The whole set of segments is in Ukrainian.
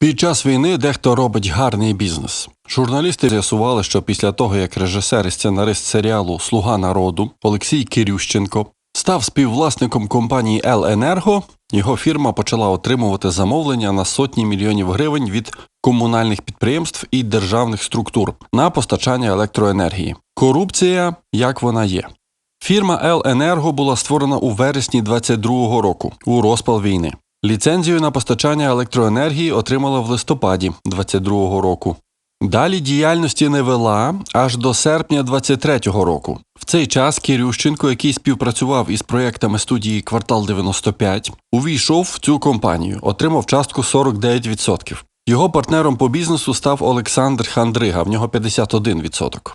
Під час війни дехто робить гарний бізнес. Журналісти з'ясували, що після того, як режисер і сценарист серіалу Слуга народу Олексій Кирющенко став співвласником компанії «Еленерго», його фірма почала отримувати замовлення на сотні мільйонів гривень від комунальних підприємств і державних структур на постачання електроенергії. Корупція, як вона є. Фірма «Еленерго» була створена у вересні 22-го року у розпал війни. Ліцензію на постачання електроенергії отримала в листопаді 22-го року. Далі діяльності не вела аж до серпня 23-го року. В цей час Кирющенко, який співпрацював із проєктами студії Квартал 95, увійшов в цю компанію, отримав частку 49%. Його партнером по бізнесу став Олександр Хандрига, в нього 51%.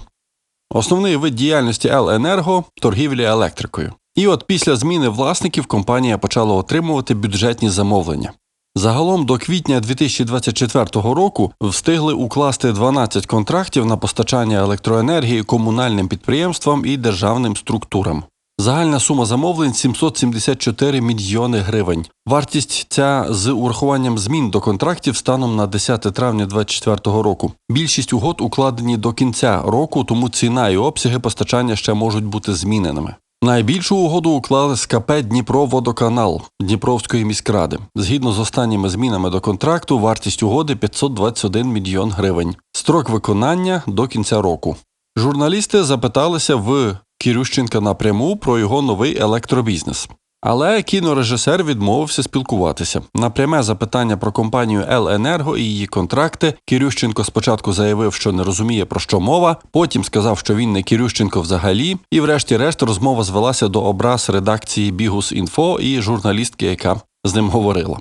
Основний вид діяльності «Еленерго» – торгівля електрикою. І от після зміни власників компанія почала отримувати бюджетні замовлення. Загалом до квітня 2024 року встигли укласти 12 контрактів на постачання електроенергії комунальним підприємствам і державним структурам. Загальна сума замовлень 774 мільйони гривень. Вартість ця з урахуванням змін до контрактів станом на 10 травня 2024 року. Більшість угод укладені до кінця року, тому ціна і обсяги постачання ще можуть бути зміненими. Найбільшу угоду уклали з КП Дніпроводоканал Дніпровської міськради. Згідно з останніми змінами до контракту, вартість угоди 521 мільйон гривень. Строк виконання до кінця року. Журналісти запиталися в Кірющенка напряму про його новий електробізнес. Але кінорежисер відмовився спілкуватися. На пряме запитання про компанію «Еленерго» і її контракти Кірющенко спочатку заявив, що не розуміє про що мова, потім сказав, що він не Кірющенко взагалі, і врешті-решт розмова звелася до образ редакції Бігус Інфо і журналістки, яка з ним говорила.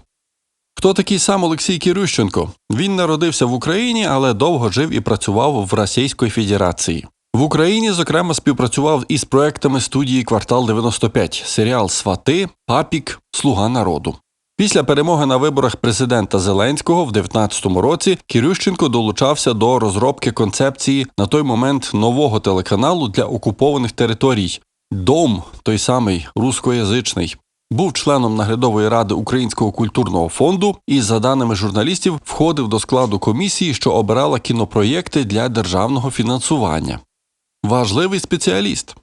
Хто такий сам Олексій Кірющенко? Він народився в Україні, але довго жив і працював в Російській Федерації. В Україні, зокрема, співпрацював із проектами студії Квартал 95, серіал Свати, Папік, Слуга народу. Після перемоги на виборах президента Зеленського в 2019 році Кірющенко долучався до розробки концепції на той момент нового телеканалу для окупованих територій Дом, той самий рускоязичний. Був членом наглядової ради Українського культурного фонду і, за даними журналістів, входив до складу комісії, що обирала кінопроєкти для державного фінансування важливий спеціаліст.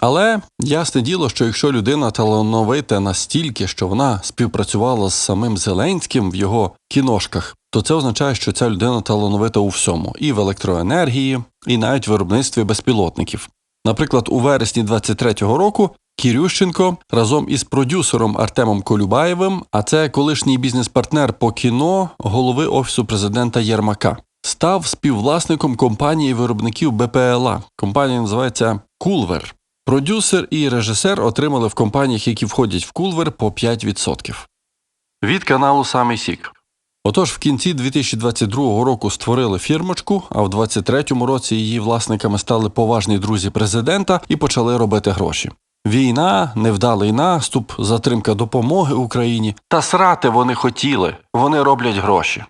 Але ясне діло, що якщо людина талановита настільки, що вона співпрацювала з самим Зеленським в його кіношках, то це означає, що ця людина талановита у всьому і в електроенергії, і навіть в виробництві безпілотників. Наприклад, у вересні 23-го року Кірющенко разом із продюсером Артемом Колюбаєвим, а це колишній бізнес-партнер по кіно голови офісу президента Єрмака став співвласником компанії виробників БПЛА. Компанія називається Кулвер. Продюсер і режисер отримали в компаніях, які входять в Кулвер, по 5%. Від каналу Самий Сік. Отож, в кінці 2022 року створили фірмочку, а в 2023 році її власниками стали поважні друзі президента і почали робити гроші. Війна, невдалий наступ, затримка допомоги Україні. Та срати вони хотіли, вони роблять гроші.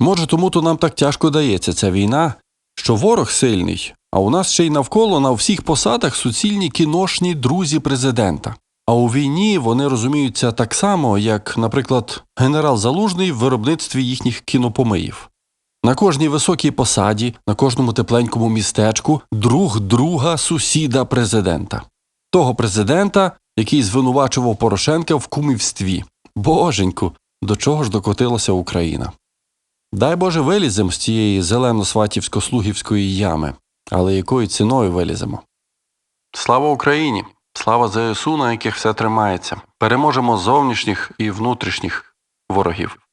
Може, тому то нам так тяжко дається ця війна, що ворог сильний, а у нас ще й навколо на всіх посадах суцільні кіношні друзі президента. А у війні вони розуміються так само, як, наприклад, генерал Залужний в виробництві їхніх кінопомиїв. На кожній високій посаді, на кожному тепленькому містечку друг друга сусіда президента, того президента, який звинувачував Порошенка в кумівстві. Боженьку, до чого ж докотилася Україна? Дай Боже, виліземо з цієї зелено-сватівсько-слугівської ями, але якою ціною виліземо? Слава Україні! Слава ЗСУ, на яких все тримається. Переможемо зовнішніх і внутрішніх ворогів.